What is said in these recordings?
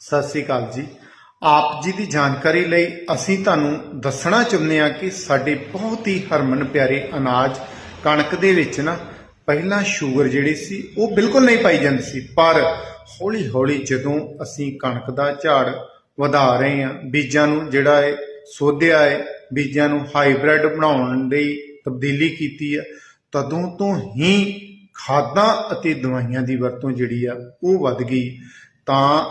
ਸਤਿ ਸ੍ਰੀ ਅਕਾਲ ਜੀ। ਆਪ ਜੀ ਦੀ ਜਾਣਕਾਰੀ ਲਈ ਅਸੀਂ ਤੁਹਾਨੂੰ ਦੱਸਣਾ ਚਾਹੁੰਦੇ ਹਾਂ ਕਿ ਸਾਡੇ ਬਹੁਤ ਹੀ ਹਰਮਨ ਪਿਆਰੇ ਅਨਾਜ ਕਣਕ ਦੇ ਵਿੱਚ ਨਾ ਪਹਿਲਾਂ ਸ਼ੂਗਰ ਜਿਹੜੀ ਸੀ, ਉਹ ਬਿਲਕੁਲ ਨਹੀਂ ਪਾਈ ਜਾਂਦੀ ਸੀ। ਪਰ ਹੌਲੀ ਹੌਲੀ ਜਦੋਂ ਅਸੀਂ ਕਣਕ ਦਾ ਝਾੜ ਵਧਾ ਰਹੇ ਹਾਂ, ਬੀਜਾਂ ਨੂੰ ਜਿਹੜਾ ਹੈ, ਸੋਧਿਆ ਹੈ, ਬੀਜਾਂ ਨੂੰ ਹਾਈਬ੍ਰਿਡ ਬਣਾਉਣ ਲਈ ਤਬਦੀਲੀ ਕੀਤੀ ਹੈ, ਤਦੋਂ ਤੋਂ ਹੀ ਖਾਦਾਂ ਅਤੇ ਦਵਾਈਆਂ ਦੀ ਵਰਤੋਂ ਜਿਹੜੀ ਆ, ਉਹ ਵੱਧ ਗਈ। ਤਾਂ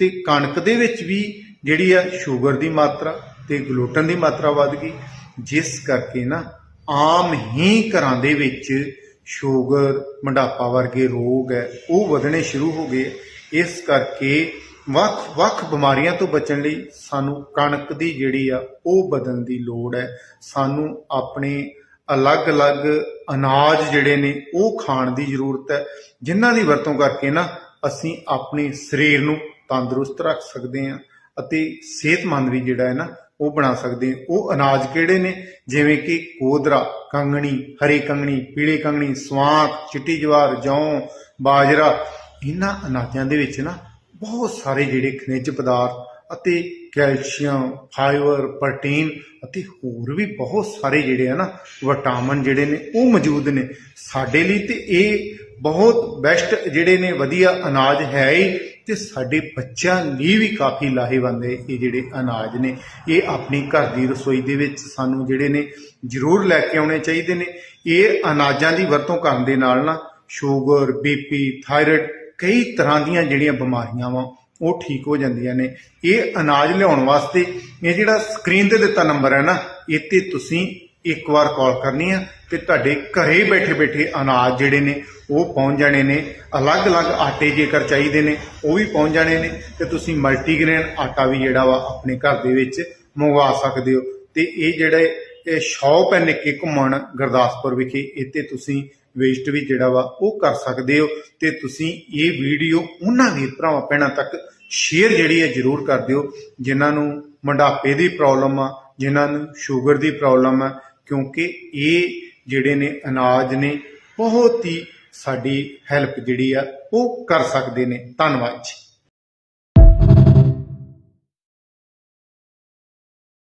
ਤੇ ਕਣਕ ਦੇ ਵਿੱਚ ਵੀ ਜਿਹੜੀ ਆ ਸ਼ੂਗਰ ਦੀ ਮਾਤਰਾ ਤੇ ਗਲੂਟਨ ਦੀ ਮਾਤਰਾ ਵੱਧ ਗਈ। ਜਿਸ ਕਰਕੇ ਨਾ ਆਮ ਹੀ ਘਰਾਂ ਦੇ ਵਿੱਚ ਸ਼ੂਗਰ, ਮੋਟਾਪਾ ਵਰਗੇ ਰੋਗ ਹੈ, ਉਹ ਵਧਣੇ ਸ਼ੁਰੂ ਹੋ ਗਏ ਇਸ ਕਰਕੇ ਵੱਖ-ਵੱਖ ਬਿਮਾਰੀਆਂ ਤੋਂ ਬਚਣ ਲਈ ਸਾਨੂੰ ਕਣਕ ਦੀ ਜਿਹੜੀ ਆ, ਉਹ ਬਦਲਣ ਦੀ ਲੋੜ ਹੈ। ਸਾਨੂੰ ਆਪਣੇ ਅਲੱਗ-ਅਲੱਗ ਅਨਾਜ ਜਿਹੜੇ ਨੇ, ਉਹ ਖਾਣ ਦੀ ਜ਼ਰੂਰਤ ਹੈ। ਜਿਨ੍ਹਾਂ ਦੀ ਵਰਤੋਂ ਕਰਕੇ ਨਾ ਅਸੀਂ ਆਪਣੇ ਸਰੀਰ ਨੂੰ ਤੰਦਰੁਸਤ ਰੱਖ ਸਕਦੇ ਹਾਂ ਅਤੇ ਸਿਹਤਮੰਦ ਵੀ ਜਿਹੜਾ ਹੈ ਨਾ, ਉਹ ਬਣਾ ਸਕਦੇ ਉਹ ਅਨਾਜ ਕਿਹੜੇ ਨੇ? ਜਿਵੇਂ ਕਿ ਕੋਦਰਾ ਕੰਗਣੀ, ਹਰੀ ਕੰਗਣੀ, ਪੀਲੇ ਕੰਗਣੀ ਸਵਾਂਕ ਚਿੱਟੀ ਜਵਾਰ, ਜੌਂ, ਬਾਜਰਾ, ਇਹਨਾਂ ਅਨਾਜਾਂ ਦੇ ਵਿੱਚ ਨਾ ਬਹੁਤ ਸਾਰੇ ਜਿਹੜੇ ਖਣਿਜ ਪਦਾਰਥ ਅਤੇ ਕੈਲਸ਼ੀਅਮ, ਫਾਈਬਰ, ਪ੍ਰੋਟੀਨ ਅਤੇ ਹੋਰ ਵੀ ਬਹੁਤ ਸਾਰੇ ਜਿਹੜੇ ਆ ਨਾ ਵਿਟਾਮਿਨ ਜਿਹੜੇ ਨੇ, ਉਹ ਮੌਜੂਦ ਨੇ। ਸਾਡੇ ਲਈ ਤੇ ਇਹ ਬਹੁਤ ਬੈਸਟ ਜਿਹੜੇ ਨੇ, ਵਧੀਆ ਅਨਾਜ ਹੈ ਹੀ ਤੇ ਸਾਡੇ ਬੱਚਿਆਂ ਲਈ ਵੀ ਕਾਫੀ ਲਾਹੇਵੰਦ ਹੈ ਇਹ ਜਿਹੜੇ ਅਨਾਜ ਨੇ। ਇਹ ਆਪਣੀ ਘਰ ਦੀ ਰਸੋਈ ਦੇ ਵਿੱਚ ਸਾਨੂੰ ਜਿਹੜੇ ਨੇ ਜ਼ਰੂਰ ਲੈ ਕੇ ਆਉਣੇ ਚਾਹੀਦੇ ਨੇ। ਇਹ ਅਨਾਜਾਂ ਦੀ ਵਰਤੋਂ ਕਰਨ ਦੇ ਨਾਲ ਨਾ ਸ਼ੂਗਰ, ਬੀਪੀ, ਥਾਇਰਾਇਡ ਕਈ ਤਰ੍ਹਾਂ ਦੀਆਂ ਜਿਹੜੀਆਂ ਬਿਮਾਰੀਆਂ ਵਾ ਉਹ ਠੀਕ ਹੋ ਜਾਂਦੀਆਂ ਨੇ। ਇਹ ਅਨਾਜ ਲਿਆਉਣ ਵਾਸਤੇ ਇਹ ਜਿਹੜਾ ਸਕਰੀਨ ਤੇ ਦਿੱਤਾ ਨੰਬਰ ਹੈ ਨਾ, ਇਹ ਤੇ ਤੁਸੀਂ ਇੱਕ ਵਾਰ ਕਾਲ ਕਰਨੀ ਆ ਤੇ ਤੁਹਾਡੇ ਘਰੇ ਬੈਠੇ ਬੈਠੇ ਅਨਾਜ ਜਿਹੜੇ ਨੇ ਉਹ ਪਹੁੰਚ ਜਾਣੇ ਨੇ, ਅਲੱਗ-ਅਲੱਗ ਆਟੇ ਜੇਕਰ ਚਾਹੀਦੇ ਨੇ, ਉਹ ਵੀ ਪਹੁੰਚ ਜਾਣੇ ਨੇ ਤੇ ਤੁਸੀਂ ਮਲਟੀਗ੍ਰੇਨ ਆਟਾ ਵੀ ਜਿਹੜਾ ਵਾ ਆਪਣੇ ਘਰ ਦੇ ਵਿੱਚ ਮੰਗਵਾ ਸਕਦੇ ਹੋ। ਤੇ ਇਹ ਜਿਹੜੇ, ਇਹ ਸ਼ੌਪ ਹੈ ਨਿੱਕੇ ਘੁੰਮਣ ਗੁਰਦਾਸਪੁਰ ਵਿਖੇ, ਇੱਥੇ ਤੁਸੀਂ ਵੇਸਟ ਵੀ ਜਿਹੜਾ ਵਾ ਉਹ ਕਰ ਸਕਦੇ ਹੋ ਤੇ ਤੁਸੀਂ ਇਹ ਵੀਡੀਓ ਉਹਨਾਂ ਦੇ ਭਰਾਵਾਂ ਭੈਣਾਂ ਤੱਕ ਸ਼ੇਅਰ ਜਿਹੜੀ ਹੈ ਜਰੂਰ ਕਰ ਦਿਓ, ਜਿਨ੍ਹਾਂ ਨੂੰ ਮੋਢਾਪੇ ਦੀ ਪ੍ਰੋਬਲਮ ਆ, ਜਿਨ੍ਹਾਂ ਨੂੰ ਸ਼ੂਗਰ ਦੀ ਪ੍ਰੋਬਲਮ ਆ ਕਿਉਂਕਿ ਇਹ ਜਿਹੜੇ ਨੇ ਅਨਾਜ ਨੇ, ਬਹੁਤ ਹੀ ਸਾਡੀ ਹੈਲਪ ਜਿਹੜੀ ਆ, ਉਹ ਕਰ ਸਕਦੇ ਨੇ। ਧੰਨਵਾਦ ਜੀ।